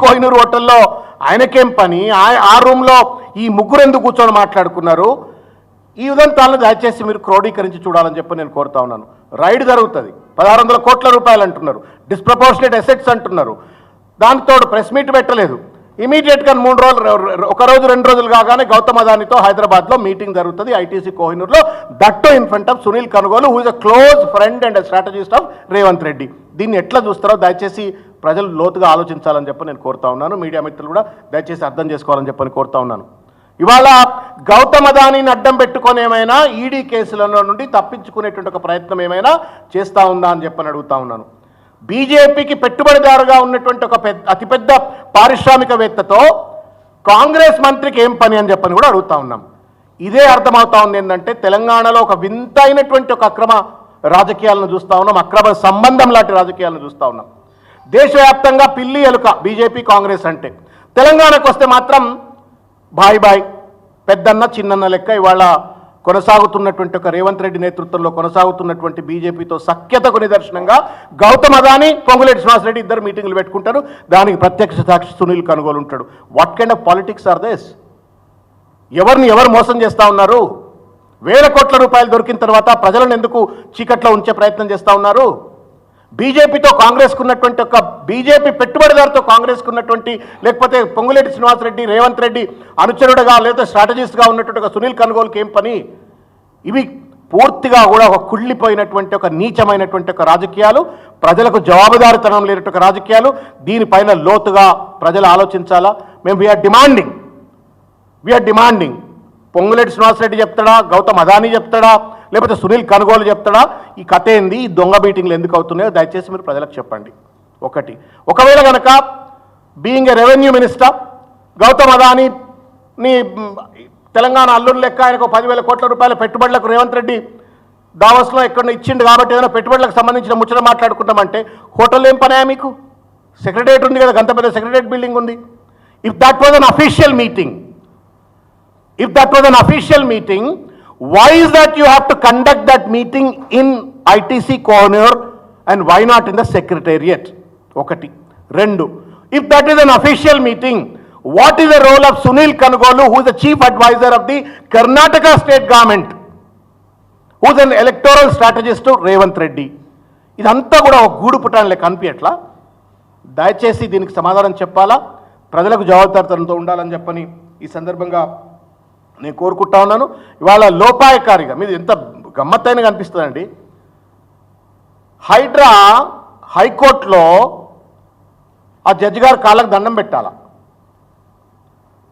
కోహినూరు హోటల్లో ఆయనకేం పని? ఆ- ఆ రూమ్లో ఈ ముగ్గురు ఎందుకు కూర్చొని మాట్లాడుకున్నారు? ఈ ఉదంతాలను దయచేసి మీరు క్రోడీకరించి చూడాలని చెప్పి నేను కోరుతా ఉన్నాను. రైడ్ జరుగుతుంది. పదహారు వందల కోట్ల రూపాయలు అంటున్నారు. డిస్ప్రపోర్షనేట్ అసెట్స్ అంటున్నారు. దానితోడు ప్రెస్ మీట్ పెట్టలేదు. ఇమీడియట్గా మూడు రోజులు ఒక రోజు రెండు రోజులు కాగానే గౌతమ్ అదానితో హైదరాబాద్లో మీటింగ్ జరుగుతుంది ITC కోహినూర్లో. That in front of Sunil Kanugolu who is a close friend and strategist of Revanth Reddy. దీన్ని ఎట్లా చూస్తారో దయచేసి ప్రజలు లోతుగా ఆలోచించాలని చెప్పి నేను కోరుతా ఉన్నాను. మీడియా మిత్రులు కూడా దయచేసి అర్థం చేసుకోవాలని చెప్పని కోరుతా ఉన్నాను. ఇవాళ గౌతమ దానిని అడ్డం పెట్టుకొని ఏమైనా ఈడీ కేసులలో నుండి తప్పించుకునేటువంటి ఒక ప్రయత్నం ఏమైనా చేస్తూ ఉందా అని చెప్పని అడుగుతా ఉన్నాను. బీజేపీకి పెట్టుబడిదారుగా ఉన్నటువంటి ఒక పెద్ద అతిపెద్ద పారిశ్రామికవేత్తతో కాంగ్రెస్ మంత్రికి ఏం పని అని చెప్పని కూడా అడుగుతా ఉన్నాం. ఇదే అర్థమవుతా ఉంది ఏంటంటే తెలంగాణలో ఒక వింతైనటువంటి ఒక అక్రమ రాజకీయాలను చూస్తా ఉన్నాం. అక్రమ సంబంధం లాంటి రాజకీయాలను చూస్తా ఉన్నాం. దేశవ్యాప్తంగా పిల్లి ఎలుక బీజేపీ కాంగ్రెస్ అంటే. తెలంగాణకు వస్తే మాత్రం బాయ్ బాయ్ పెద్దన్న చిన్నన్న లెక్క ఇవాళ కొనసాగుతున్నటువంటి ఒక రేవంత్ రెడ్డి నేతృత్వంలో కొనసాగుతున్నటువంటి బీజేపీతో సఖ్యతకు నిదర్శనంగా గౌతమ్ అదాని పొంగులేటి శ్రీనివాసరెడ్డి ఇద్దరు మీటింగ్లు పెట్టుకుంటారు. దానికి ప్రత్యక్ష సాక్షి సునీల్ కనుగోలు ఉంటాడు. What kind of politics are this ఎవరిని ఎవరు మోసం చేస్తా ఉన్నారు? వేల కోట్ల రూపాయలు దొరికిన తర్వాత ప్రజలను ఎందుకు చీకట్లో ఉంచే ప్రయత్నం చేస్తా ఉన్నారు? బీజేపీతో కాంగ్రెస్కు ఉన్నటువంటి ఒక బీజేపీ పెట్టుబడిదారుతో కాంగ్రెస్కు ఉన్నటువంటి లేకపోతే పొంగులేటి శ్రీనివాసరెడ్డి రేవంత్ రెడ్డి అనుచరుడుగా లేదా స్ట్రాటజిస్ట్గా ఉన్నటువంటి ఒక సునీల్ కనుగోలుకి ఏం పని? ఇవి పూర్తిగా కూడా ఒక కుళ్ళిపోయినటువంటి ఒక నీచమైనటువంటి ఒక రాజకీయాలు ప్రజలకు జవాబుదారితనం లేనటువంటి ఒక రాజకీయాలు. దీనిపైన లోతుగా ప్రజలు ఆలోచించాలా? మేము we are demanding we are demanding Ponguleti Srinivasa Reddy చెప్తాడా? గౌతమ్ అదానీ చెప్తాడా? లేకపోతే సునీల్ కనుగోలు చెప్తాడా? ఈ కథ ఏంది? ఈ దొంగ మీటింగ్లు ఎందుకు అవుతున్నాయో దయచేసి మీరు ప్రజలకు చెప్పండి. ఒకటి. ఒకవేళ కనుక being a revenue minister Gautam Adani నీ తెలంగాణ అల్లుడు లెక్క ఆయనకు పదివేల కోట్ల రూపాయల పెట్టుబడులకు రేవంత్ రెడ్డి దావస్లో ఎక్కడ ఇచ్చిండు కాబట్టి ఏదైనా పెట్టుబడులకు సంబంధించిన ముచ్చట మాట్లాడుకుంటామంటే హోటల్ ఏం పనాయా మీకు? సెక్రటరేట్ ఉంది కదా గంత పెద్ద సెక్రటరేట్ బిల్డింగ్ ఉంది. If that was an official meeting if that was an official meeting, why is that you have to conduct that meeting in ITC corner and why not in the secretariat? Okati. Rendu. If that is an official meeting, what is the role of Sunil role who is the chief advisor of the Karnataka state government, who is an electoral strategist to Revanth Reddy? ఇదంతా కూడా ఒక గూడు పుటాన్ లెక్క అనిపించట్లా దయచేసి దీనికి సమాధానం చెప్పాలా ప్రజలకు జవాబుదారితనంతో ఉండాలని చెప్పని ఈ సందర్భంగా నేను కోరుకుంటా ఉన్నాను. ఇవాళ లోపాయకారిగా మీద ఎంత గమ్మత్తైన కనిపిస్తుందండి. హైడ్రా హైకోర్టులో ఆ జడ్జి గారు కాళ్ళకు దండం పెట్టాల.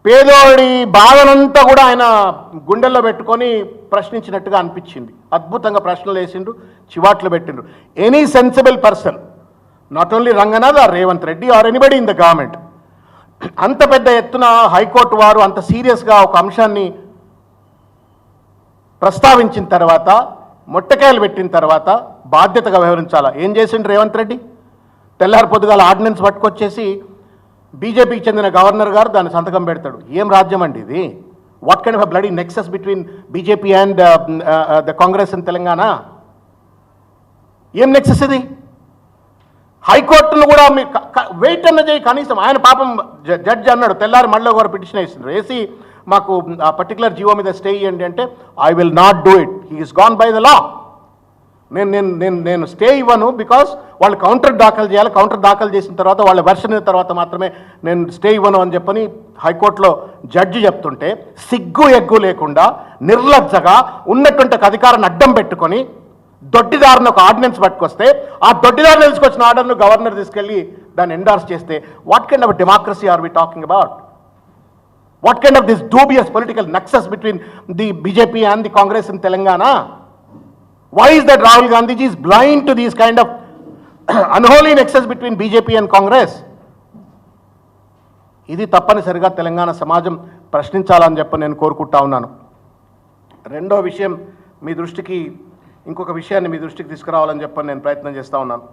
పేదోడి బాధనంతా కూడా ఆయన గుండెల్లో పెట్టుకొని ప్రశ్నించినట్టుగా అనిపించింది. అద్భుతంగా ప్రశ్నలు వేసిండు చివాట్లు పెట్టిండ్రు. Any sensible person not only Ranganath or Revanth Reddy or anybody in the government అంత పెద్ద ఎత్తున హైకోర్టు వారు అంత సీరియస్గా ఒక అంశాన్ని ప్రస్తావించిన తర్వాత మొట్టకాయలు పెట్టిన తర్వాత బాధ్యతగా వ్యవహరించాలా? ఏం చేసిండు రేవంత్ రెడ్డి? తెల్లారి పొద్దుగాల ఆర్డినెన్స్ పట్టుకొచ్చేసి బీజేపీకి చెందిన గవర్నర్ గారు దాన్ని సంతకం పెడతాడు. ఏం రాజ్యం అండి ఇది? What kind of bloody nexus between BJP and the Congress in Telangana ఏం నెక్సెస్ ఇది? హైకోర్టును కూడా మీ వెయిట్ అన్న చేయి కనీసం. ఆయన పాపం జ- జడ్జి అన్నాడు తెల్లారి మళ్ళీ కూడా పిటిషన్ వేసిండ్రు. వేసి మాకు ఆ పర్టికులర్ జీవో మీద స్టే ఇవ్వండి అంటే I will not do it he's gone by the law నేను నేను నేను నేను స్టే ఇవ్వను బికాస్ వాళ్ళు కౌంటర్ దాఖలు చేయాలి. కౌంటర్ దాఖలు చేసిన తర్వాత వాళ్ళ వెర్షన్ తర్వాత మాత్రమే నేను స్టే ఇవ్వను అని చెప్పని హైకోర్టులో జడ్జి చెప్తుంటే సిగ్గు ఎగ్గు లేకుండా నిర్లజ్జగా ఉన్నటువంటి అధికారాన్ని అడ్డం పెట్టుకొని దొడ్డిదారుని ఒక ఆర్డినెన్స్ పట్టుకొస్తే ఆ దొడ్డిదారుని తీసుకొచ్చిన ఆర్డర్ను గవర్నర్ తీసుకెళ్ళి దాన్ని ఎండార్స్ చేస్తే what kind of democracy are we talking about what kind of this dubious political nexus between the BJP and the Congress in Telangana why is that Rahul Gandhiji ji blind to these kind of unholy unholy between BJP and Congress ఇది తప్పనిసరిగా తెలంగాణ సమాజం ప్రశ్నించాలని చెప్పి నేను కోరుకుంటా ఉన్నాను. రెండో విషయం మీ దృష్టికి ఇంకొక విషయాన్ని మీ దృష్టికి తీసుకురావాలని చెప్పని నేను ప్రయత్నం చేస్తూ ఉన్నాను.